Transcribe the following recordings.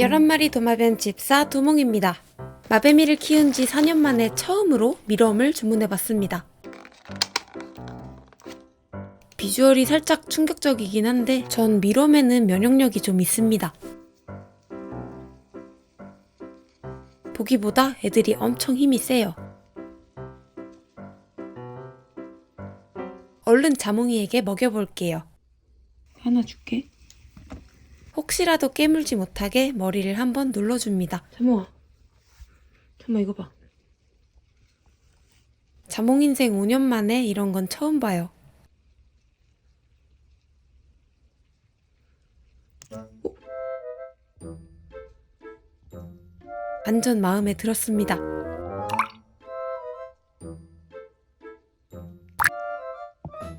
11마리 도마뱀 집사 두몽입니다. 마뱀이를 키운 지 4년 만에 처음으로 미럼을 주문해봤습니다. 비주얼이 살짝 충격적이긴 한데 전 미럼에는 면역력이 좀 있습니다. 보기보다 애들이 엄청 힘이 세요. 얼른 자몽이에게 먹여볼게요. 하나 줄게. 혹시라도 깨물지 못하게 머리를 한번 눌러줍니다. 자몽아. 잠깐만 이거 봐. 자몽 인생 5년 만에 이런 건 처음 봐요. 완전 마음에 들었습니다.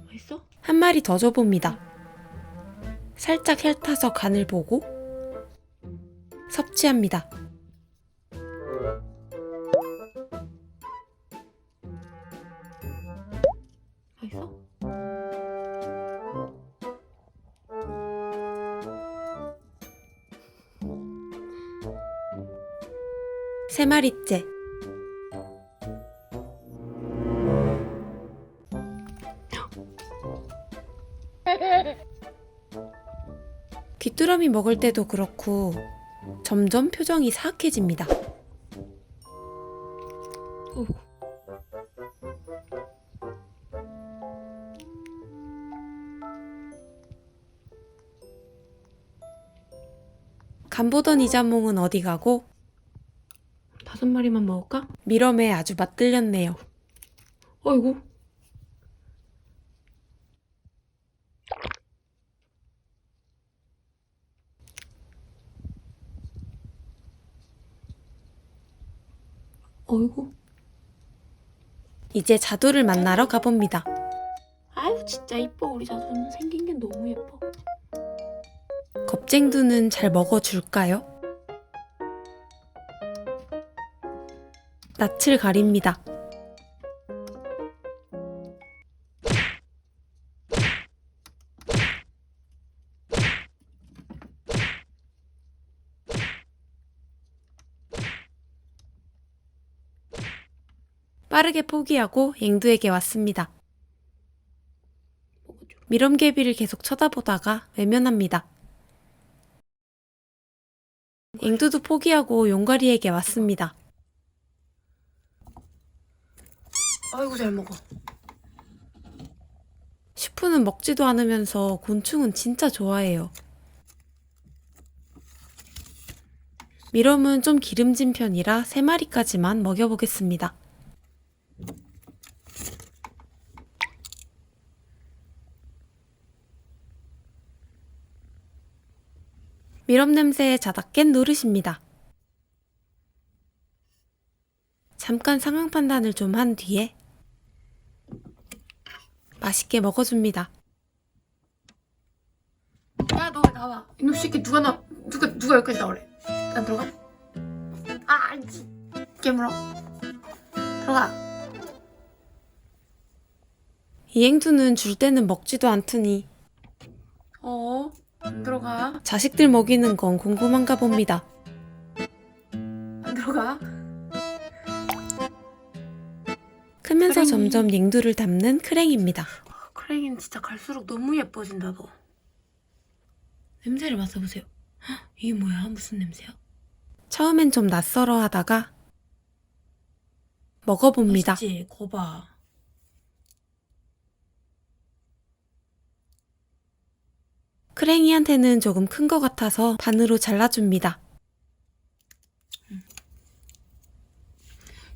맛있어? 한 마리 더 줘봅니다. 살짝 핥아서 간을 보고 섭취합니다. 맛있어? 세 마리째. 귀뚜라미 먹을 때도 그렇고 점점 표정이 사악해집니다. 어이구. 간 보던 이자몽은 어디 가고 다섯 마리만 먹을까? 미럼에 아주 맞들렸네요. 어이구. 어이구. 이제 자두를 만나러 가봅니다. 아유 진짜 이뻐 우리 자두는 생긴 게 너무 예뻐. 겁쟁두는 잘 먹어줄까요? 낯을 가립니다. 빠르게 포기하고 앵두에게 왔습니다. 미럼개비를 계속 쳐다보다가 외면합니다. 앵두도 포기하고 용가리에게 왔습니다. 아이고 잘 먹어. 슈프는 먹지도 않으면서 곤충은 진짜 좋아해요. 미럼은 좀 기름진 편이라 세 마리까지만 먹여보겠습니다. 미럼 냄새에 자다 깬 노릇입니다. 잠깐 상황 판단을 좀 한 뒤에 맛있게 먹어줍니다. 야 너 왜 나와? 이놈 새끼 누가 나 누가 누가 여기까지 나오래? 안 들어가? 아 이 깨물어. 들어가. 이행두는 줄 때는 먹지도 않더니 어. 안 들어가. 자식들 먹이는 건 궁금한가 봅니다. 안 들어가. 크면서 크랭이. 점점 앵두를 담는 크랭입니다. 크랭이는 진짜 갈수록 너무 예뻐진다 너. 냄새를 맡아보세요. 헉, 이게 뭐야? 무슨 냄새야? 처음엔 좀 낯설어 하다가 먹어봅니다. 맛있지? 거봐. 크랭이한테는 조금 큰 것 같아서 반으로 잘라줍니다.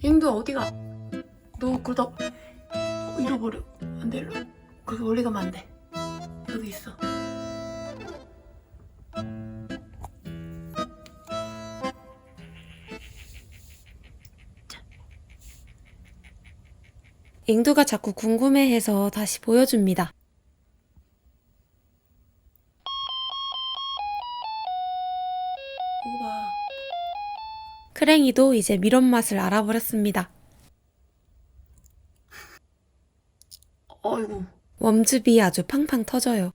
앵두 어디가? 너 그러다 어, 잃어버려. 안 돼, 일로. 거기 멀리 가면 안 돼. 여기 있어. 앵두가 자꾸 궁금해해서 다시 보여줍니다. 이거 봐. 크랭이도 이제 미럼 맛을 알아버렸습니다. 어이구. 웜즙이 아주 팡팡 터져요.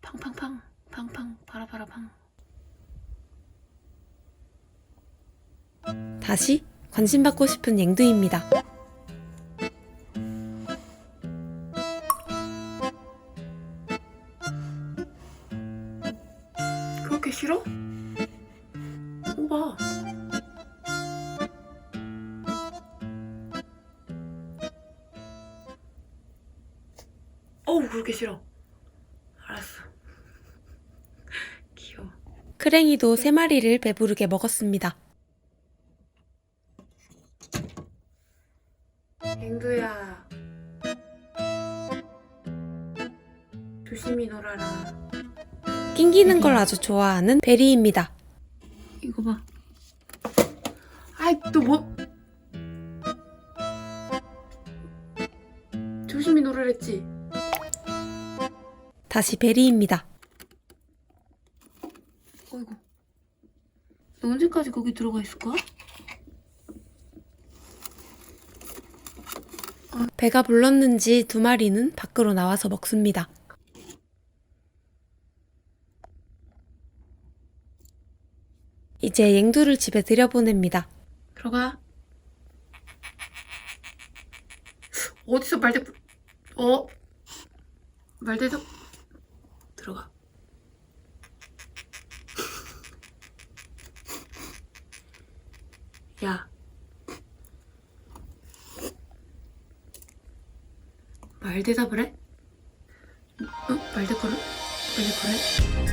팡팡팡. 팡팡. 바라바라 팡. 다시 관심받고 싶은 앵두입니다. 그렇게 싫어? 어우 그렇게 싫어. 알았어. 귀여워. 크랭이도 세 마리를 배부르게 먹었습니다. 앵두야. 조심히 놀아라. 낑기는 걸 아주 좋아하는 베리입니다. 이거 봐. 아이 또 뭐? 조심히 놀으랬지. 다시 베리입니다. 어이구. 너 언제까지 거기 들어가 있을 거야? 배가 불렀는지 두 마리는 밖으로 나와서 먹습니다. 이제 앵두를 집에 들여보냅니다. 들어가. 어디서 말대 어? 말대도 들어가. 야. 말 대답을 해? 어? 말 대꾸를? 말 대꾸를 해?